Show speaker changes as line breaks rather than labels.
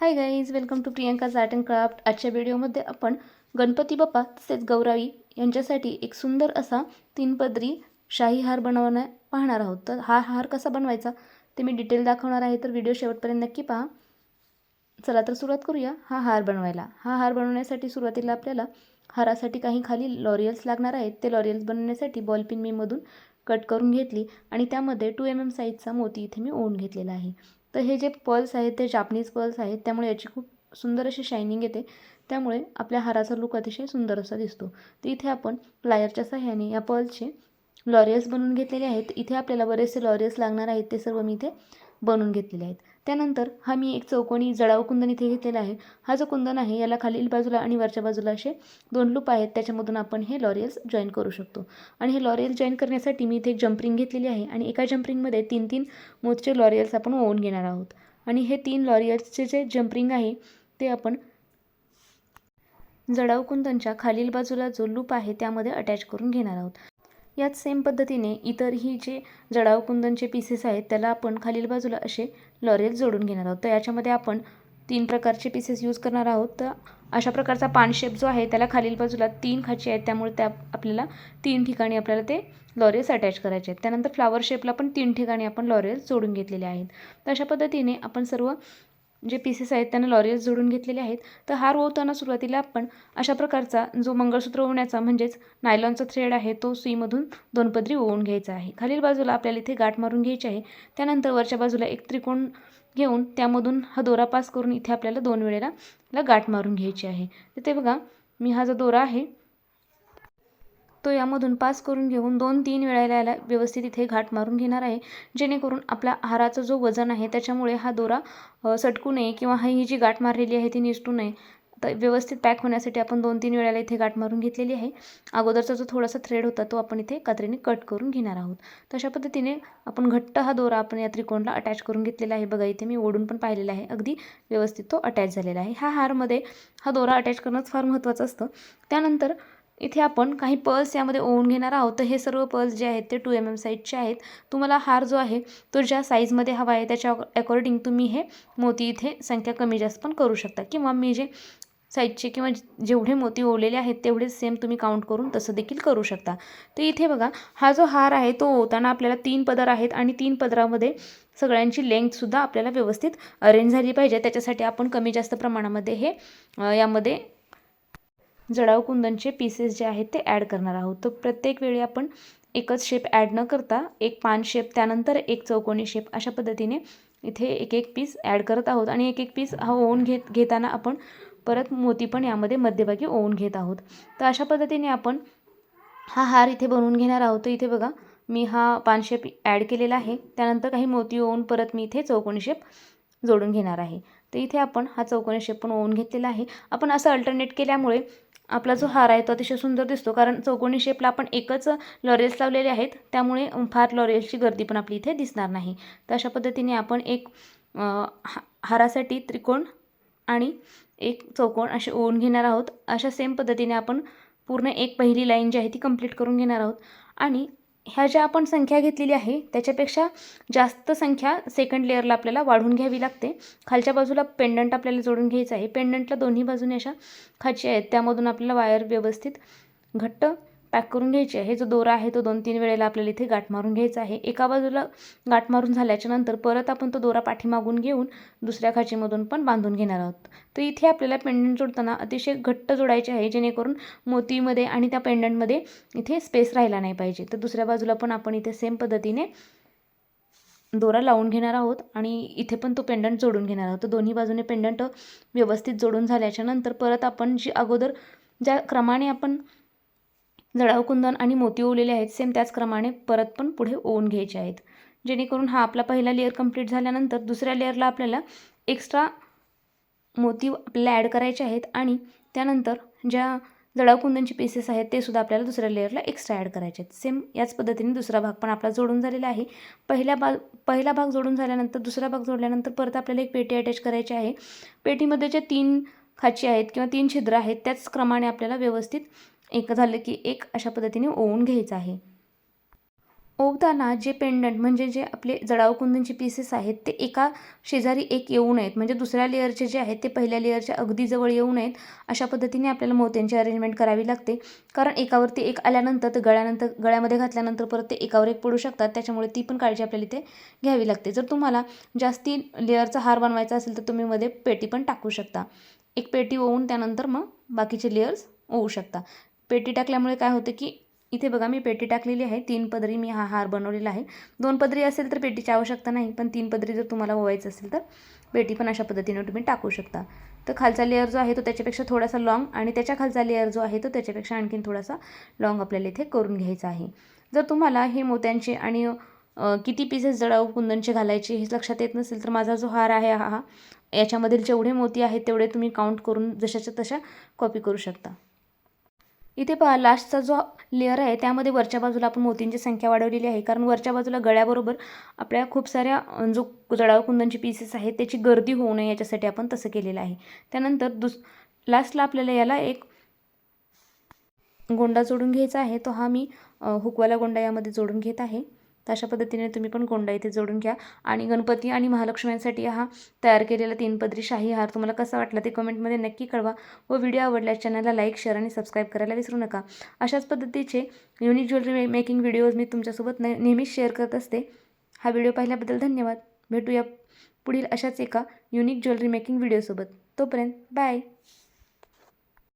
Hi guys welcome to Priyanka's art and craft आजच्या व्हिडिओमध्ये आपण गणपती बाप्पा तसेच गौराई यांच्यासाठी एक सुंदर असा तीन पदरी शाही हार बनवणं पाहणार आहोत. तर हा हार कसा बनवायचा ते मी डिटेल दाखवणार आहे. तर व्हिडिओ शेवटपर्यंत नक्की पहा. चला तर सुरुवात करूया हा हार बनवायला. हा हार बनवण्यासाठी सुरुवातीला आपल्याला हारासाठी काही खाली लॉरियल्स लागणार आहेत. ते लॉरियल्स बनवण्यासाठी बॉलपिन मीमधून कट करून घेतली आणि त्यामध्ये टू एम एम साईजचा मोती इथे मी ओढून घेतलेला आहे. तर हे जे पर्ल्स आहेत ते जापनीज पर्ल्स आहेत त्यामुळे याची खूप सुंदर अशी शायनिंग येते. त्यामुळे आपल्या हाराचा लुक अतिशय सुंदर असा दिसतो. तर इथे आपण प्लायरच्या सहाय्याने या पर्ल्सचे लॉरियल्स बनवून घेतलेले आहेत. इथे आपल्याला बरेचसे लॉरियल्स लागणार आहेत ते सर्व मी इथे बनवून घेतलेले आहेत. त्यानंतर हा मी एक चौकोनी जडाऊ कुंदन इथे घेतलेला आहे. हा जो कुंदन आहे याला खालील बाजूला आणि वरच्या बाजूला असे दोन लूप आहेत. त्याच्यामधून आपण हे लॉरियल्स जॉईन करू शकतो. आणि हे लॉरियल जॉईन करण्यासाठी मी इथे एक जम्परिंग घेतलेली आहे आणि एका जम्परिंगमध्ये तीन तीन मोजचे लॉरियल्स आपण ओवून घेणार आहोत. आणि हे तीन लॉरियल्सचे जे जम्परिंग आहे ते आपण जडाऊ कुंदनच्या खालील बाजूला जो लूप आहे त्यामध्ये अटॅच करून घेणार आहोत. याच सेम पद्धतीने इतरही जे जडाव कुंदनचे पीसेस आहेत त्याला आपण खालील बाजूला असे लॉरेल जोडून घेणार आहोत. तर याच्यामध्ये आपण तीन प्रकारचे पीसेस यूज करणार आहोत. तर अशा प्रकारचा पान शेप जो आहे त्याला खालील बाजूला तीन खाची आहेत. त्यामुळे त्या आपल्याला तीन ठिकाणी आपल्याला ते लॉरेल्स अटॅच करायचे आहेत. त्यानंतर फ्लावर शेपला पण तीन ठिकाणी आपण लॉरेल्स जोडून घेतलेले आहेत. तर अशा पद्धतीने आपण सर्व जे पीसेस आहेत त्यांना लॉरियल्स जोडून घेतलेले आहेत. तर हार ओवताना सुरुवातीला आपण अशा प्रकारचा जो मंगळसूत्र ओवण्याचा म्हणजेच नायलॉनचा थ्रेड आहे तो सुईमधून दोन पदरी ओवून घ्यायचा आहे. खालील बाजूला आपल्याला इथे गाठ मारून घ्यायची आहे. त्यानंतर वरच्या बाजूला एक त्रिकोण घेऊन त्यामधून हा दोरा पास करून इथे आपल्याला दोन वेळेला गाठ मारून घ्यायची आहे. तर ते बघा मी हा जो दोरा आहे तो यामधून पास करून घेऊन दोन तीन वेळेला याला व्यवस्थित इथे घाट मारून घेणार आहे. जेणेकरून आपला हाराचा जो वजन आहे त्याच्यामुळे हा दोरा सटकू नये किंवा हा ही जी गाठ मारलेली आहे ती निसटू नये. तर व्यवस्थित पॅक होण्यासाठी आपण दोन तीन वेळेला इथे गाठ मारून घेतलेली आहे. अगोदरचा जो थोडासा थ्रेड होता तो आपण इथे कात्रीने कट करून घेणार आहोत. तशा पद्धतीने आपण घट्ट हा दोरा आपण या त्रिकोणला अटॅच करून घेतलेला आहे. बघा इथे मी ओढून पण पाहिलेला आहे. अगदी व्यवस्थित तो अटॅच झालेला आहे. ह्या हारमध्ये हा दोरा अटॅच करणंच फार महत्त्वाचं असतं. त्यानंतर इथे आपण काही पर्ल्स यामध्ये ओवून घेणार आहोत. तर हे सर्व पर्ल्स जे आहेत ते टू एम एम साईजचे आहेत. तुम्हाला हार जो आहे तो ज्या साईजमध्ये हवा आहे त्याच्या अकॉर्डिंग तुम्ही हे मोती इथे संख्या कमी जास्त पण करू शकता. किंवा मी जे साईजचे किंवा जेवढे मोती ओवलेले आहेत तेवढेच सेम तुम्ही काउंट करून तसं देखील करू शकता. तर इथे बघा हा जो हार आहे तो ओवताना आपल्याला तीन पदर आहेत आणि तीन पदरामध्ये सगळ्यांची लेंथसुद्धा आपल्याला व्यवस्थित अरेंज झाली पाहिजे. त्याच्यासाठी आपण कमी जास्त प्रमाणामध्ये हे यामध्ये जडाऊ कुंदनचे पीसेस जे आहेत ते ॲड करणार आहोत. तर प्रत्येक वेळी आपण एकच शेप ॲड न करता एक पान शेप त्यानंतर एक चौकोनी शेप अशा पद्धतीने इथे एक एक पीस ॲड करत आहोत. आणि एक एक पीस हा ओवून घेत घेताना आपण परत मोती पण यामध्ये मध्यभागी ओवून घेत आहोत. तर अशा पद्धतीने आपण हा हार इथे बनवून घेणार आहोत. तर इथे बघा मी हा पान शेप ॲड केलेला आहे. त्यानंतर काही मोती ओवून परत मी इथे चौकोनी शेप जोडून घेणार आहे. तर इथे आपण हा चौकोनी शेप पण ओवून घेतलेला आहे. आपण असं अल्टरनेट केल्यामुळे आपला जो हार आहे तो अतिशय सुंदर दिसतो. कारण चौकोनी शेपला आपण एकच लॉरेल्स लावलेले आहेत. त्यामुळे फार लॉरेल्सची गर्दी पण आपली इथे दिसणार नाही. तर अशा पद्धतीने आपण एक हा हारासाठी त्रिकोण आणि एक चौकोन असे ओवून घेणार आहोत. अशा सेम पद्धतीने आपण पूर्ण एक पहिली लाईन जी आहे ती कंप्लीट करून घेणार आहोत. आणि ह्या ज्या आपण संख्या घेतलेली आहे त्याच्यापेक्षा जास्त संख्या सेकंड लेअरला आपल्याला वाढून घ्यावी लागते. खालच्या बाजूला पेंडंट आपल्याला जोडून घ्यायचं आहे. पेंडंटला दोन्ही बाजूने अशा खाची आहेत. त्यामधून आपल्याला वायर व्यवस्थित घट्ट पॅक करून घ्यायची आहे. जो दोरा आहे तो दोन तीन वेळेला आपल्याला इथे गाठ मारून घ्यायचा आहे. एका बाजूला गाठ मारून झाल्याच्यानंतर परत आपण तो दोरा पाठीमागून घेऊन दुसऱ्या खाचीमधून पण बांधून घेणार आहोत. तर इथे आपल्याला पेंडंट जोडताना अतिशय घट्ट जोडायचे आहे जेणेकरून मोतीमध्ये आणि त्या पेंडंटमध्ये इथे स्पेस राहिला नाही पाहिजे. तर दुसऱ्या बाजूला पण आपण इथे सेम पद्धतीने दोरा लावून घेणार आहोत आणि इथे पण तो पेंडंट जोडून घेणार आहोत. तर दोन्ही बाजूने पेंडंट व्यवस्थित जोडून झाल्याच्यानंतर परत आपण जी अगोदर ज्या क्रमाने आपण जळाऊ कुंदन आणि मोती ओवलेले आहेत. सेम त्याचप्रमाणे परत पण पुढे ओवून घ्यायचे आहेत. जेणेकरून हा आपला पहिला लेअर कंप्लीट झाल्यानंतर दुसऱ्या लेअरला आपल्याला एक्स्ट्रा मोती आपल्याला ॲड करायचे आहेत आणि त्यानंतर ज्या जडाव कुंदनचे पीसेस आहेत ते सुद्धा आपल्याला दुसऱ्या लेअरला एक्स्ट्रा ॲड करायचे आहेत. सेम याच पद्धतीने दुसरा भाग पण आपला जोडून झालेला आहे. पहिल्या भाग पहिला भाग जोडून झाल्यानंतर दुसरा भाग जोडल्यानंतर परत आपल्याला एक पेटी अटॅच करायची आहे. पेटीमध्ये जे तीन खाची आहेत किंवा तीन छिद्र आहेत त्याच क्रमाने आपल्याला व्यवस्थित एक झालं की एक अशा पद्धतीने ओवून घ्यायचं आहे. ओवताना जे पेंडंट म्हणजे जे आपले जडाव कुंदनचे पीसेस आहेत ते एका शेजारी एक येऊ नयेत. म्हणजे दुसऱ्या लेअरचे जे आहेत ते पहिल्या लेअरच्या अगदी जवळ येऊ नयेत. अशा पद्धतीने आपल्याला मोत्यांची अरेंजमेंट करावी लागते. कारण एकावरती एक आल्यानंतर तर गळ्यानंतर गळ्यामध्ये घातल्यानंतर परत ते एकावर एक पडू शकतात. त्याच्यामुळे ती पण काळजी आपल्याला इथे घ्यावी लागते. जर तुम्हाला जास्ती लेअरचा हार बनवायचा असेल तर तुम्ही मध्ये पेटी पण टाकू शकता. एक पेटी ओवून त्यानंतर मग बाकीचे लेअर्स ओवू शकता. पेटी टाकल्यामुळे काय होतं की इथे बघा मी पेटी टाकलेली आहे तीन पदरी मी हा हार बनवलेला आहे. दोन पदरी असेल तर पेटीची आवश्यकता नाही पण तीन पदरी जर तुम्हाला ओवायचं असेल तर पेटी पण अशा पद्धतीने तुम्ही टाकू शकता. तर खालचा लेअर जो आहे तो त्याच्यापेक्षा थोडासा लाँग आणि त्याच्या खालचा लेअर जो आहे तो त्याच्यापेक्षा आणखीन थोडासा लाँग आपल्याला इथे करून घ्यायचा आहे. जर तुम्हाला हे मोत्यांचे आणि किती पीसेस जडाऊ कुंदनचे घालायचे हे लक्षात येत नसेल तर माझा जो हार आहे हा हा याच्यामधील जेवढे मोती आहेत तेवढे तुम्ही काउंट करून जशाच्या तशा कॉपी करू शकता. इथे पहा लास्टचा जो लेअर आहे त्यामध्ये वरच्या बाजूला आपण मोतींची संख्या वाढवलेली आहे. कारण वरच्या बाजूला गळ्याबरोबर आपल्या खूप साऱ्या जो जडाऊ कुंदनचे पीसेस आहेत त्याची गर्दी होऊ नये याच्यासाठी आपण तसं केलेलं आहे. त्यानंतर दुस लास्टला आपल्याला याला एक गोंडा जोडून घ्यायचा आहे. तो हा मी हुकवाला गोंडा यामध्ये जोडून घेत आहे. तर अशा पद्धतीने तुम्ही पण गोंडा इथे जोडून घ्या. आणि गणपती आणि महालक्ष्म्यांसाठी हा तयार केलेला तीनपदरी शाही हार तुम्हाला कसा वाटला ते कमेंटमध्ये नक्की कळवा व व्हिडिओ आवडल्यास चॅनलला लाईक शेअर आणि सबस्क्राईब करायला विसरू नका. अशाच पद्धतीचे युनिक ज्वेलरी मेकिंग व्हिडिओज मी तुमच्यासोबत न नेहमीच शेअर करत असते. हा व्हिडिओ पाहिल्याबद्दल धन्यवाद. भेटूया पुढील अशाच एका युनिक ज्वेलरी मेकिंग व्हिडिओसोबत. तोपर्यंत बाय!